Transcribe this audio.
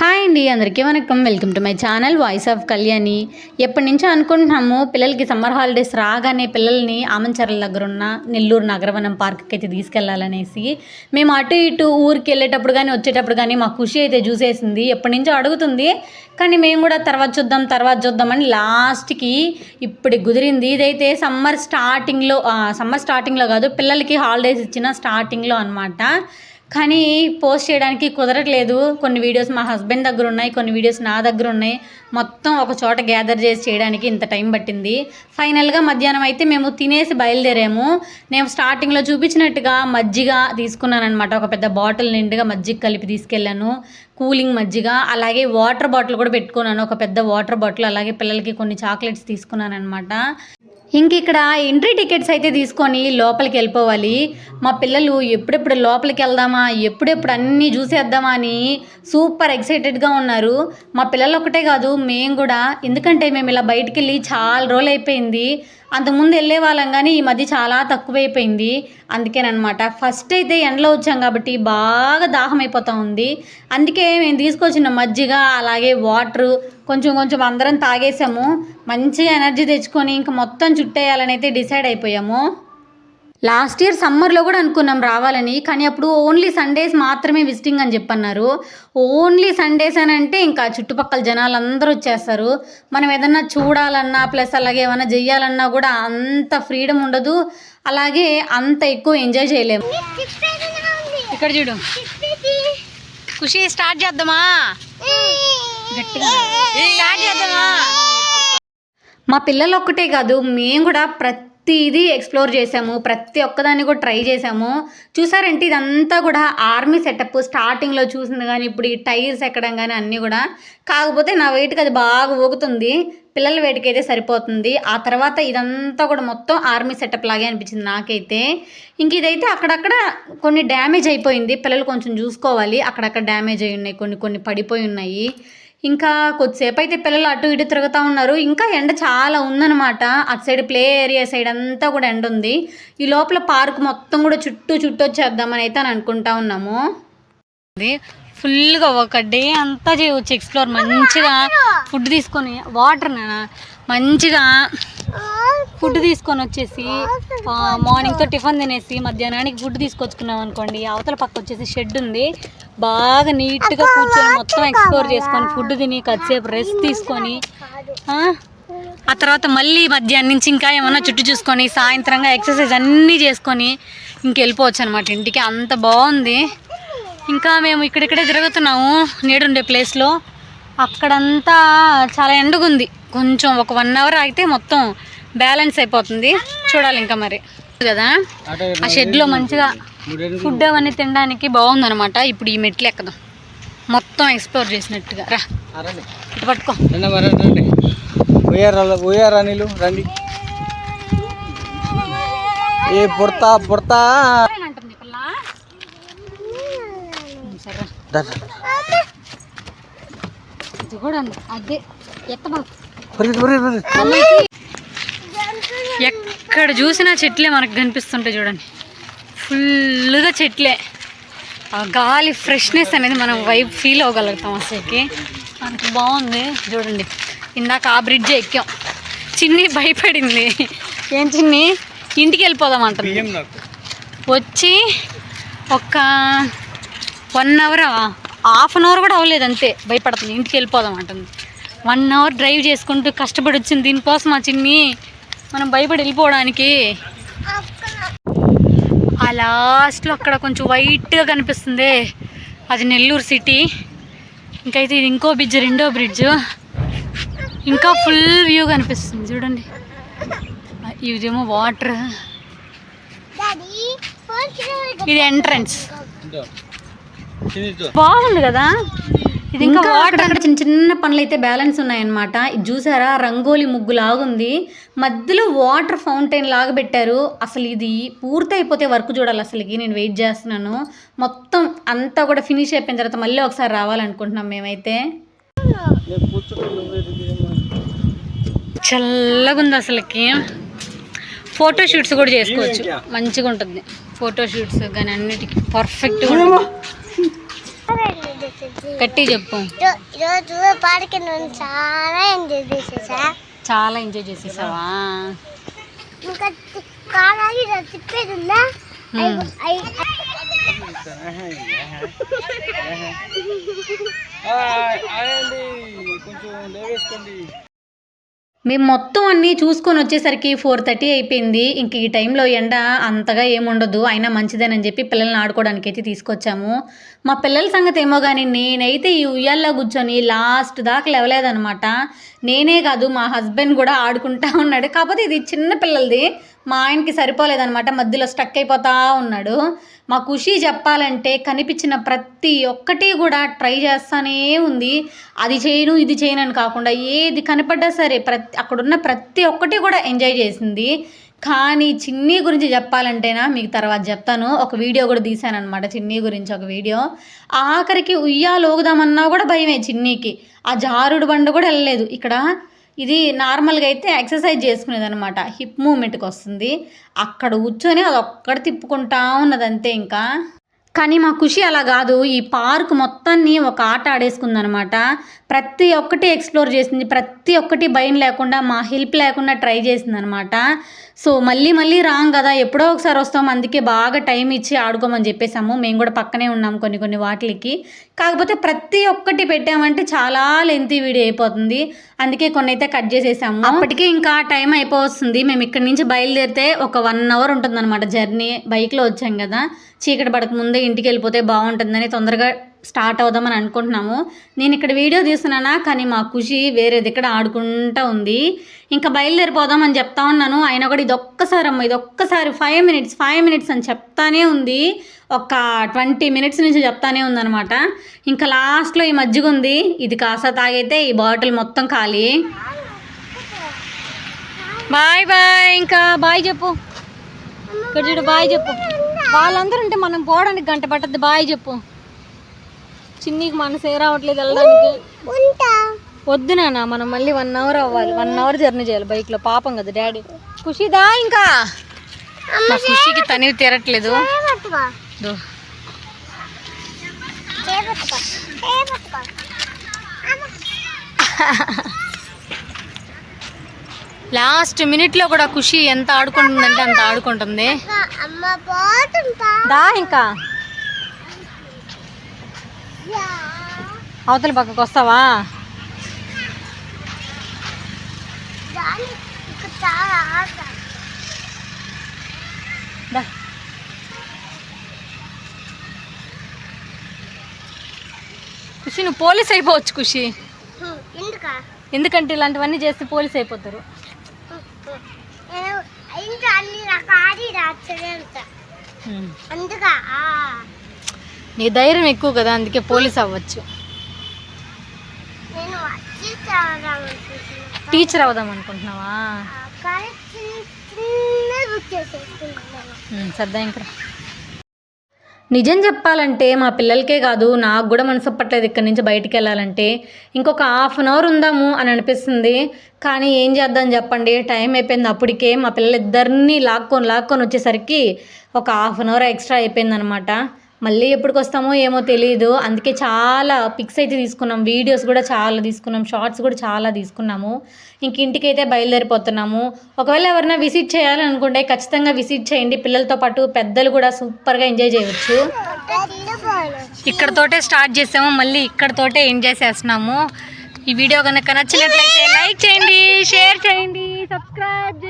Hi అండి అందరికీ వనకం welcome to my channel voice of Kalyani. ఎప్పటి నుంచో అనుకుంటున్నాము పిల్లలకి సమ్మర్ హాలిడేస్ రాగానే పిల్లల్ని ఆమంచర్ల దగ్గర ఉన్న నెల్లూరు నగరవనం పార్క్కి అయితే తీసుకెళ్ళాలనేసి మేము అటు ఇటు ఊరికి వెళ్ళేటప్పుడు కానీ వచ్చేటప్పుడు కానీ మా ఖుషి అయితే చూసేసింది. ఎప్పటి నుంచో అడుగుతుంది కానీ మేము కూడా తర్వాత చూద్దాం తర్వాత చూద్దామని లాస్ట్కి ఇప్పుడు కుదిరింది. ఇదైతే సమ్మర్ స్టార్టింగ్లో సమ్మర్ స్టార్టింగ్లో కాదు పిల్లలకి హాలిడేస్ ఇచ్చిన స్టార్టింగ్లో అనమాట కానీ పోస్ట్ చేయడానికి కుదరట్లేదు. కొన్ని వీడియోస్ మా హస్బెండ్ దగ్గర ఉన్నాయి కొన్ని వీడియోస్ నా దగ్గర ఉన్నాయి మొత్తం ఒక చోట గ్యాదర్ చేసి చేయడానికి ఇంత టైం పట్టింది. ఫైనల్గా మధ్యాహ్నం అయితే మేము తినేసి బయలుదేరాము. నేను స్టార్టింగ్లో చూపించినట్టుగా మజ్జిగ తీసుకున్నాను అనమాట ఒక పెద్ద బాటిల్ నిండుగా మజ్జిగ కలిపి తీసుకెళ్ళాను. కూలింగ్ మజ్జిగ అలాగే వాటర్ బాటిల్ కూడా పెట్టుకున్నాను. ఒక పెద్ద వాటర్ బాటిల్ అలాగే పిల్లలకి కొన్ని చాక్లెట్స్ తీసుకున్నాను అనమాట ఇంక ఇక్కడ ఎంట్రీ టికెట్స్ అయితే తీసుకొని లోపలికి వెళ్ళిపోవాలి. మా పిల్లలు ఎప్పుడెప్పుడు లోపలికి వెళ్దామా ఎప్పుడెప్పుడు అన్నీ చూసేద్దామా అని సూపర్ ఎక్సైటెడ్గా ఉన్నారు. మా పిల్లలు ఒకటే కాదు మేము కూడా. ఎందుకంటే మేము ఇలా బయటికి వెళ్ళి చాలా రోజులు అయిపోయింది. అంతకుముందు వెళ్ళే వాళ్ళం కానీ ఈ మధ్య చాలా తక్కువైపోయింది. అందుకేనమాట ఫస్ట్ అయితే ఎండలో వచ్చాం కాబట్టి బాగా దాహం అయిపోతూ ఉంది. అందుకే మేము తీసుకొచ్చిన మజ్జిగ అలాగే వాటర్ కొంచెం కొంచెం అందరం తాగేసాము. మంచిగా ఎనర్జీ తెచ్చుకొని ఇంక మొత్తం చుట్టేయాలని అయితే డిసైడ్ అయిపోయాము. లాస్ట్ ఇయర్ సమ్మర్లో కూడా అనుకున్నాం రావాలని కానీ అప్పుడు ఓన్లీ సండేస్ మాత్రమే విజిటింగ్ అని చెప్పన్నారు. ఓన్లీ సండేస్ అని అంటే ఇంకా చుట్టుపక్కల జనాలు అందరూ వచ్చేస్తారు. మనం ఏదన్నా చూడాలన్నా ప్లస్ అలాగే ఏమైనా చెయ్యాలన్నా కూడా అంత ఫ్రీడమ్ ఉండదు. అలాగే అంత ఎక్కువ ఎంజాయ్ చేయలేము. ఇక్కడ చూడు. ఖుషి స్టార్ట్ చేద్దామా? గట్టిగా స్టార్ట్ చేద్దామా మా పిల్లలు ఒక్కటే కాదు మేము కూడా ప్రతిదీ ఎక్స్ప్లోర్ చేసాము ప్రతి ఒక్కదాన్ని కూడా ట్రై చేసాము. చూసారంటే ఇదంతా కూడా ఆర్మీ సెటప్ స్టార్టింగ్లో చూసింది కానీ ఇప్పుడు ఈ టైర్స్ ఎక్కడం కానీ అన్నీ కూడా. కాకపోతే నా వెయిట్కి అది బాగా ఊగుతుంది. పిల్లల వేటికి అయితే సరిపోతుంది. ఆ తర్వాత ఇదంతా కూడా మొత్తం ఆర్మీ సెటప్ లాగే అనిపించింది నాకైతే. ఇంక ఇదైతే అక్కడక్కడ కొన్ని డ్యామేజ్ అయిపోయింది. పిల్లలు కొంచెం చూసుకోవాలి. అక్కడక్కడ డ్యామేజ్ అయి ఉన్నాయి. కొన్ని కొన్ని పడిపోయి ఉన్నాయి. ఇంకా కొద్దిసేపు అయితే పిల్లలు అటు ఇటు తిరుగుతూ ఉన్నారు. ఇంకా ఎండ చాలా ఉందన్నమాట. అటు సైడ్ ప్లే ఏరియా సైడ్ అంతా కూడా ఎండ ఉంది. ఈ లోపల పార్క్ మొత్తం కూడా చుట్టూ చుట్టూ వచ్చేద్దామని అయితే అని అనుకుంటా ఉన్నాము. అది ఫుల్గా ఒక డే అంతా చేయవచ్చు. ఎక్స్ప్లోర్ మంచిగా ఫుడ్ తీసుకొని వాటర్ మంచిగా ఫుడ్ తీసుకొని వచ్చేసి మార్నింగ్తో టిఫిన్ తినేసి మధ్యాహ్నానికి ఫుడ్ తీసుకొచ్చుకున్నాం అనుకోండి. అవతల పక్క వచ్చేసి షెడ్ ఉంది. బాగా నీట్గా కూర్చొని మొత్తం ఎక్స్ప్లోర్ చేసుకొని ఫుడ్ తిని కొద్దిసేపు రెస్ట్ తీసుకొని ఆ, ఆ తర్వాత మళ్ళీ మధ్యాహ్నం నుంచి ఇంకా ఏమన్నా చుట్టూ చూసుకొని సాయంత్రంగా ఎక్సర్సైజ్ అన్నీ చేసుకొని ఇంకెళ్ళిపోవచ్చు అనమాట ఇంటికి. అంత బాగుంది. ఇంకా మేము ఇక్కడిక్కడే తిరుగుతున్నాము నేడుండే ప్లేస్లో అక్కడంతా చాలా ఎండుగుంది. కొంచెం ఒక వన్ అవర్ ఆగితే మొత్తం బ్యాలెన్స్ అయిపోతుంది. చూడాలి ఇంకా మరి. కదా? ఆ షెడ్లో మంచిగా ఫుడ్ అవన్నీ తినడానికి బాగుందన్నమాట. ఇప్పుడు ఈ మెట్లు ఎక్కదాం. మొత్తం ఎక్స్ప్లోర్ చేసినట్టుగా. రా. ఇటు పట్టుకో. రండి. నీళ్ళు ఏ పుడతా పుడతా. ఇది కూడా. అదే. ఎక్కడ చూసినా చెట్లే మనకు కనిపిస్తుంటాయి చూడండి. ఫుల్గా చెట్లే. ఆ గాలి ఫ్రెష్నెస్ అనేది మనం వైబ్ ఫీల్ అవ్వగలుగుతాం అసలుకి. అంత బాగుంది చూడండి. ఇందాక ఆ బ్రిడ్జ్ ఎక్కాం. చిన్ని భయపడింది. ఏం చిన్ని? ఇంటికి వెళ్ళిపోదాం అంటుంది. వచ్చి ఒక one hour? Half an hour కూడా అవ్వలేదు అంతే. భయపడుతుంది. ఇంటికి వెళ్ళిపోదాం అంటుంది. వన్ అవర్ డ్రైవ్ చేసుకుంటూ కష్టపడి వచ్చింది. దీనికోసం ఆ చిన్ని మనం భయపడి వెళ్ళిపోవడానికి. ఆ లాస్ట్లో అక్కడ కొంచెం వైట్గా కనిపిస్తుంది. అది నెల్లూరు సిటీ. ఇంకైతే ఇది ఇంకో బ్రిడ్జ్ రెండో బ్రిడ్జ్ ఇంకా ఫుల్ వ్యూ కనిపిస్తుంది. చూడండి. ఇదేమో వాటర్ ఇది ఎంట్రన్స్. బాగుంది కదా? ఇది ఇంకా వాటర్ అక్కడ చిన్న చిన్న పనులు అయితే బ్యాలెన్స్ ఉన్నాయన్నమాట. ఇది చూసారా? రంగోలి ముగ్గు లాగుంది మధ్యలో వాటర్ ఫౌంటైన్ లాగా పెట్టారు. అసలు ఇది పూర్తి అయిపోతే వర్క్ చూడాలి అసలుకి. నేను వెయిట్ చేస్తున్నాను. మొత్తం అంతా కూడా ఫినిష్ అయిపోయిన తర్వాత మళ్ళీ ఒకసారి రావాలనుకుంటున్నాం మేమైతే. నేను కూర్చుంటే నువ్వే దిగేయమ్మా. చల్లగా ఉంది అసలుకి. ఫోటో షూట్స్ కూడా చేసుకోవచ్చు. మంచిగా ఉంటుంది ఫోటో షూట్స్ కానీ అన్నిటికీ పర్ఫెక్ట్గా గట్టి చెప్పు ఈరోజు పార్క్ నేను చాలా ఎంజాయ్ చేసేసా చాలా ఎంజాయ్ చేసేసావా ఇంకా కాలాగి తిప్పేది ఉందా కొంచెం లేవేసుకోండి మేము మొత్తం అన్నీ చూసుకొని వచ్చేసరికి ఫోర్ థర్టీ అయిపోయింది. ఇంక ఈ టైంలో ఎండ అంతగా ఏముండదు. అయినా మంచిదేనని చెప్పి పిల్లల్ని ఆడుకోవడానికి అయితే తీసుకొచ్చాము. మా పిల్లల సంగతి ఏమో కానీ నేనైతే ఈ ఉయ్యాల్లో కూర్చొని లాస్ట్ దాకా లేవలేదనమాట నేనే కాదు మా హస్బెండ్ కూడా ఆడుకుంటా ఉన్నాడు. కాకపోతే ఇది చిన్న పిల్లలది. మా ఆయనకి సరిపోలేదనమాట మధ్యలో స్టక్ అయిపోతా ఉన్నాడు. మా ఖుషి చెప్పాలంటే కనిపించిన ప్రతి ఒక్కటి కూడా ట్రై చేస్తానే ఉంది. అది చేయను ఇది చేయను అని కాకుండా ఏది కనపడ్డా సరే ప్రతి అక్కడున్న ప్రతి ఒక్కటి కూడా ఎంజాయ్ చేసింది. కానీ చిన్ని గురించి చెప్పాలంటేనా మీకు తర్వాత చెప్తాను. ఒక వీడియో కూడా తీశానమాట అనమాట చిన్ని గురించి ఒక వీడియో. ఆఖరికి ఉయ్యాలు ఊగుదామన్నా కూడా భయమే చిన్నీకి. ఆ జారుడు బండ కూడా వెళ్ళలేదు. ఇక్కడ ఇది నార్మల్గా అయితే ఎక్సర్సైజ్ చేసుకునేది అనమాట హిప్ మూమెంట్కి వస్తుంది. అక్కడ కూర్చొని అది ఒక్కటి తిప్పుకుంటా ఉన్నది అంతే ఇంకా. కానీ మా ఖుషి అలా కాదు. ఈ పార్క్ మొత్తాన్ని ఒక ఆట ఆడేసుకుందనమాట. ప్రతి ఒక్కటి ఎక్స్ప్లోర్ చేసింది. ప్రతి ఒక్కటి భయం లేకుండా మా హెల్ప్ లేకుండా ట్రై చేసిందనమాట. సో మళ్ళీ మళ్ళీ రాం కదా. ఎప్పుడో ఒకసారి వస్తాం. అందుకే బాగా టైం ఇచ్చి ఆడుకోమని చెప్పేసాము మేము కూడా పక్కనే ఉన్నాం కొన్ని కొన్ని వాటికి కాకపోతే ప్రతి ఒక్కటి పెట్టామంటే చాలా లెంతి వీడియో అయిపోతుంది. అందుకే కొన్ని అయితే కట్ చేసేసాము. అప్పటికే ఇంకా టైం అయిపోతుంది మేము ఇక్కడి నుంచి బయలుదేరితే ఒక వన్ అవర్ ఉంటుందన్నమాట జర్నీ. బైక్లో వచ్చాం కదా. చీకటి పడక ముందే ఇంటికి వెళ్ళిపోతే బాగుంటుందని తొందరగా స్టార్ట్ అవుదామని అనుకుంటున్నాము. నేను ఇక్కడ వీడియో తీస్తున్నానా కానీ మా ఖుషి వేరేది ఇక్కడ ఆడుకుంటా ఉంది. ఇంకా బయలుదేరిపోదామని చెప్తా ఉన్నాను. అయినా కూడా ఇది ఒక్కసారి అమ్మ ఇది ఒక్కసారి ఫైవ్ మినిట్స్ ఫైవ్ మినిట్స్ అని చెప్తానే ఉంది. ఒక ట్వంటీ మినిట్స్ నుంచి చెప్తానే ఉందన్నమాట. ఇంకా లాస్ట్లో ఈ మజ్జిగ ఉంది. ఇది కాస్త తాగైతే ఈ బాటిల్ మొత్తం ఖాళీ. బాయ్ బాయ్ ఇంకా బాయ్ చెప్పు. ఇక్కడ చూడు బాయ్ చెప్పు. వాళ్ళందరూ ఉంటే మనం పోవడానికి గంట పట్టద్దు. బాయ్ చెప్పు. చిన్నీకి మనసే రావట్లేదు వెళ్ళడానికి. వద్దు నాన్న మనం మళ్ళీ వన్ అవర్ అవ్వాలి. వన్ అవర్ జర్నీ చేయాలి బైక్లో పాపం కదా డాడీ ఖుషిదా ఇంకా? మా ఖుషికి తనివి తీరట్లేదు. లాస్ట్ మినిట్లో కూడా ఖుషి ఎంత ఆడుకుంటుందంటే అంత ఆడుకుంటుంది. దా ఇంకా. అవతల పక్కకు వస్తావా? ఖుషి నువ్వు పోలీస్ అయిపోవచ్చు ఖుషి. ఎందుకంటే ఇలాంటివన్నీ చేస్తే పోలీస్ అయిపోతారు నేను ఇంకా అన్ని రకాలు రాత్రి ఉంటా అందుకా ఆ. నీ ధైర్యం ఎక్కువ కదా అందుకే పోలీస్ అవ్వచ్చు. టీచర్ అవుదాం అనుకుంటున్నావా సర్దా ఇంకా నిజం చెప్పాలంటే మా పిల్లలకే కాదు నాకు కూడా మనసు అప్పట్లేదు ఇక్కడి నుంచి బయటికి వెళ్ళాలంటే. ఇంకొక హాఫ్ అన్ అవర్ ఉందాము అని అనిపిస్తుంది. కానీ ఏం చేద్దాం చెప్పండి? టైం అయిపోయింది అప్పటికే మా పిల్లలిద్దరినీ లాక్కొని లాక్కొని వచ్చేసరికి ఒక హాఫ్ అన్ అవర్ ఎక్స్ట్రా అయిపోయిందనమాట మళ్ళీ ఎప్పటికి వస్తామో ఏమో తెలియదు అందుకే చాలా పిక్స్ అయితే తీసుకున్నాం. వీడియోస్ కూడా చాలా తీసుకున్నాం. షార్ట్స్ కూడా చాలా తీసుకున్నాము. ఇంక ఇంటికైతే బయలుదేరిపోతున్నాము. ఒకవేళ ఎవరైనా విజిట్ చేయాలనుకుంటే ఖచ్చితంగా విజిట్ చేయండి. పిల్లలతో పాటు పెద్దలు కూడా సూపర్గా ఎంజాయ్ చేయవచ్చు ఇక్కడతోటే స్టార్ట్ చేసాము. మళ్ళీ ఇక్కడతోటే ఎంజాయ్ చేస్తున్నాము ఈ వీడియో కనుక నచ్చినట్లయితే లైక్ చేయండి షేర్ చేయండి సబ్స్క్రైబ్